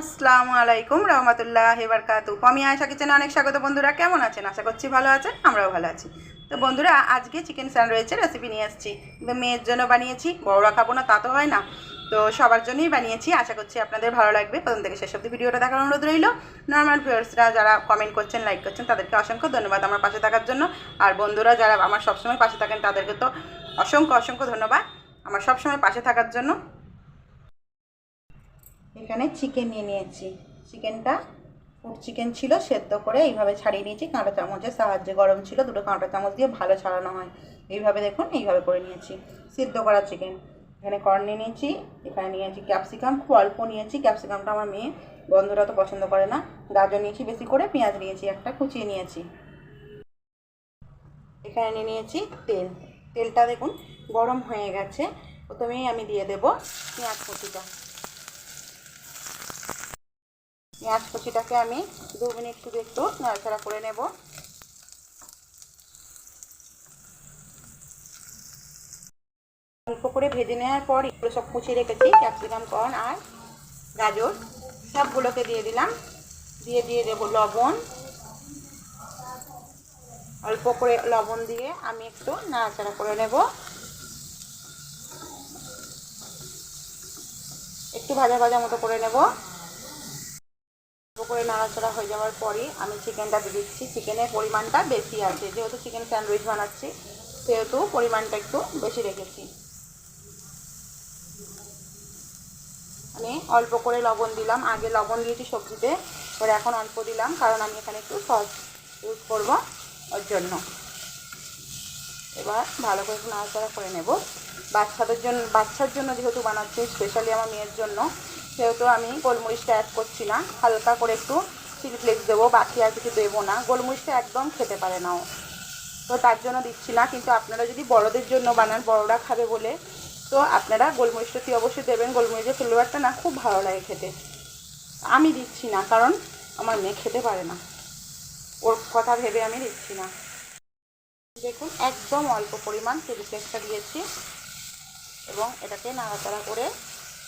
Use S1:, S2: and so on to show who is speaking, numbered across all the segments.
S1: আসসালামু আলাইকুম রহমতুল্লাহ বারকাতু আমি আয়সা কিচেনে অনেক স্বাগত। বন্ধুরা, কেমন আছেন? আশা করছি ভালো আছেন, আমরাও ভালো আছি। তো বন্ধুরা, আজকে চিকেন স্যান্ডউইচের রেসিপি নিয়ে এসেছি মেয়ের জন্য বানিয়েছি, বড়রা খাব না, তা তো হয় না। তো সবার জন্যই বানিয়েছি, আশা করছি আপনাদের ভালো লাগবে। প্রথম থেকে শেষ অব্দি ভিডিওটা দেখার অনুরোধ রইল। নর্মাল ভিউয়ার্সরা যারা কমেন্ট করছেন লাইক করছেন, তাদেরকে অসংখ্য ধন্যবাদ আমার পাশে থাকার জন্য। আর বন্ধুরা, যারা আমার সবসময় পাশে থাকেন, তাদেরকে তো অসংখ্য অসংখ্য ধন্যবাদ আমার সবসময় পাশে থাকার জন্য। এখানে চিকেন নিয়ে নিয়েছি। চিকেনটা ফুট চিকেন ছিল, সেদ্ধ করে এইভাবে ছাড়িয়ে নিয়েছি। কাঁটা চামচের সাহায্যে গরম ছিল, দুটো কাঁটা চামচ দিয়ে ভালো ছাড়ানো হয়। এইভাবে দেখুন, এইভাবে করে নিয়েছি। সিদ্ধ করা চিকেন এখানে কর্ন নিয়ে নিয়েছি, এখানে নিয়েছি ক্যাপসিকাম খুব অল্প নিয়েছি ক্যাপসিকামটা আমার মেয়ে, বন্ধুরা তো পছন্দ করে না। গাজর নিয়েছি বেশি করে, পেঁয়াজ নিয়েছি একটা, কুচিয়ে নিয়েছি। এখানে নিয়ে নিয়েছি তেল। তেলটা দেখুন, গরম হয়ে গেছে। প্রথমেই আমি দিয়ে দেব পেঁয়াজ কুচিটা। পেঁয়াজ কুচিটাকে আমি দু মিনিট শুধু একটু নাড়াচাড়া করে নেব। অল্প করে ভেজে নেওয়ার পর এগুলো সব কুচিয়ে রেখেছি, ক্যাপসিকাম, কর্ন আর গাজর। সবগুলোকে দিয়ে দিলাম। দিয়ে দিয়ে দেবো লবণ। অল্প করে লবণ দিয়ে আমি একটু নাড়াচাড়া করে নেব। একটু ভাজা ভাজা মতো করে নেব। করে নাড়াচাড়া হয়ে যাওয়ার পরই আমি চিকেনটা দিয়ে দিচ্ছি। চিকেনের পরিমাণটা বেশি আছে। যেহেতু চিকেন স্যান্ডউইচ বানাচ্ছি, সেহেতু পরিমাণটা একটু বেশি রেখেছি। আমি অল্প করে লবণ দিলাম। আগে লবণ দিয়েছি সবজিতে পরে এখন অল্প দিলাম, কারণ আমি এখানে একটু সস ইউজ করব ওর জন্য। এবার ভালো করে নাড়াচাড়া করে নেব। বাচ্চাদের জন্য বাচ্চার জন্য যেহেতু বানাচ্ছি স্পেশালি আমার মেয়ের জন্য সেহেতু আমি গোলমরিচটা অ্যাড করছি না, হালকা করে একটু চিলি ফ্লেক্স দেবো, বাকি আর কিছু দেবো না। গোলমরিচটা একদম খেতে পারে না ও। তো তার জন্য দিচ্ছি না, কিন্তু আপনারা যদি বড়দের জন্য বানান, বড়রা খাবে বলে, তো আপনারা গোলমরিচটা কি অবশ্যই দেবেন? গোলমরিচের ফ্লেভারটা না, খুব ভালো লাগে খেতে। আমি দিচ্ছি না, কারণ আমার মেয়ে খেতে পারে না। ওর কথা ভেবে আমি দিচ্ছি না। দেখুন, একদম অল্প পরিমাণ চিলি ফ্লেক্সটা দিয়েছি। এবং এটাকে নাড়াচাড়া করে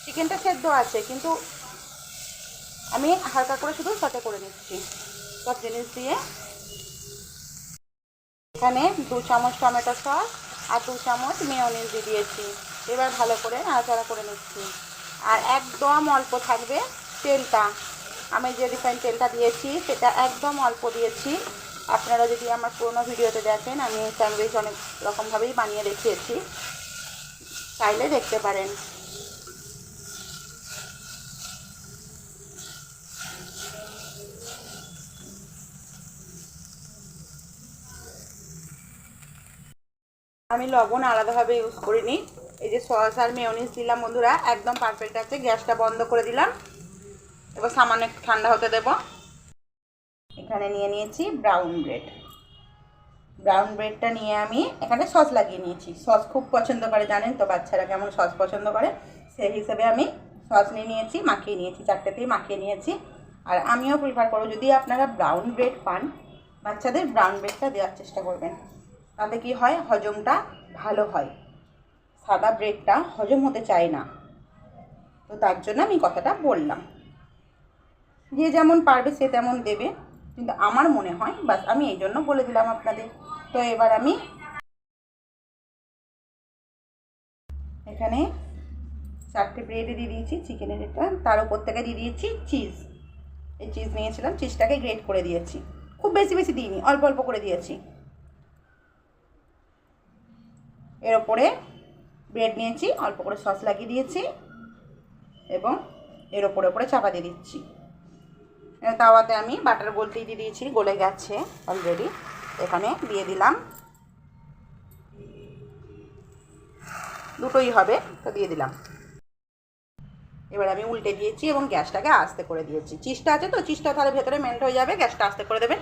S1: চিকেনটা সেদ্ধ আছে, কিন্তু আমি হালকা করে শুধু সটে করে নিচ্ছি। সব জিনিস দিয়ে। এখানে দু চামচ টমেটো সস আর দু চামচ মেয়নিজ দিয়ে দিয়েছি। এবার ভালো করে নাড়াচাড়া করে নিচ্ছি। আর একদম অল্প থাকবে তেলটা। আমি যে রিফাইন তেলটা দিয়েছি, সেটা একদম অল্প দিয়েছি। আপনারা যদি আমার পুরোনো ভিডিওতে দেখেন, আমি স্যান্ডউইচ অনেক রকমভাবেই বানিয়ে দেখিয়েছি। চাইলে দেখতে পারেন। আমি লবণ আলাদাভাবে ইউজ করিনি। এই যে সস আর মেয়নিজ দিলাম বন্ধুরা, একদম পারফেক্ট আছে। গ্যাসটা বন্ধ করে দিলাম। এবার সামান্য একটু ঠান্ডা হতে দেব। এখানে নিয়ে নিয়েছি ব্রাউন ব্রেড ব্রাউন ব্রেডটা নিয়ে আমি এখানে সস লাগিয়ে নিয়েছি। সস খুব পছন্দ করে জানেন তো, বাচ্চারা কেমন সস পছন্দ করে? সেই হিসেবে আমি সস নিয়ে নিয়েছি, মাখিয়ে নিয়েছি, চারটেতেই মাখিয়ে নিয়েছি। আর আমিও প্রিফার করব। যদি আপনারা ব্রাউন ব্রেড পান, বাচ্চাদের ব্রাউন ব্রেডটা দেওয়ার চেষ্টা করবেন। তাতে কি হয়? হজমটা ভালো হয়। সাদা ব্রেডটা হজম হতে চায় না। তো তার জন্য আমি কথাটা বললাম। যে যেমন পারবে সে তেমন দেবে। কিন্তু আমার মনে হয়, বাস আমি এই জন্য বলে দিলাম আপনাদের। তো এবার আমি এখানে চারটে ব্রেডে দিয়ে দিয়েছি চিকেনের এটা তার উপর থেকে দিয়ে দিয়েছি চিজ এই চিজ নিয়েছিলাম চিজটাকে গ্রেট করে দিয়েছি। খুব বেশি বেশি দিইনি, অল্প অল্প করে দিয়েছি। এর ওপরে ব্রেড নিয়েছি, অল্প করে সস লাগিয়ে দিয়েছি এবং এর ওপরে ওপরে চাপা দিয়ে দিচ্ছি। তাওয়াতে আমি বাটার গোলটি দিয়ে দিয়েছি, গলে গেছে অলরেডি এখানে দিয়ে দিলাম। দুটোই হবে, তো দিয়ে দিলাম। এবার আমি উল্টে দিয়েছি এবং গ্যাসটাকে আস্তে করে দিয়েছি। চিজটা আছে তো? চিজটা তাহলে ভেতরে মেল্ট হয়ে যাবে, গ্যাসটা আস্তে করে দেবেন।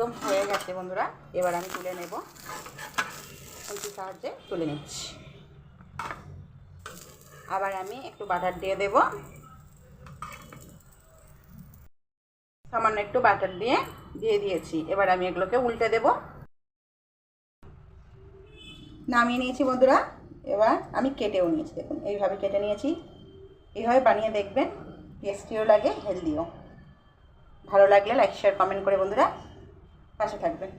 S1: একদম হয়ে গেছে বন্ধুরা। এবার আমি তুলে নেব। খুন্তির সাহায্যে তুলে নিচ্ছি। আবার আমি একটু বাটার দিয়ে দেব। সামান্য একটু বাটার দিয়ে দিয়ে দিয়েছি। এবার আমি এগুলোকে উল্টে দেব। নামিয়ে নিয়েছি বন্ধুরা। এবার আমি কেটেও নিয়েছি। দেখুন, এইভাবে কেটে নিয়েছি। এইভাবে বানিয়ে দেখবেন, টেস্টিও লাগে, হেলদিও। ভালো লাগলে লাইক শেয়ার কমেন্ট করে বন্ধুরা। পাশে থাকবেন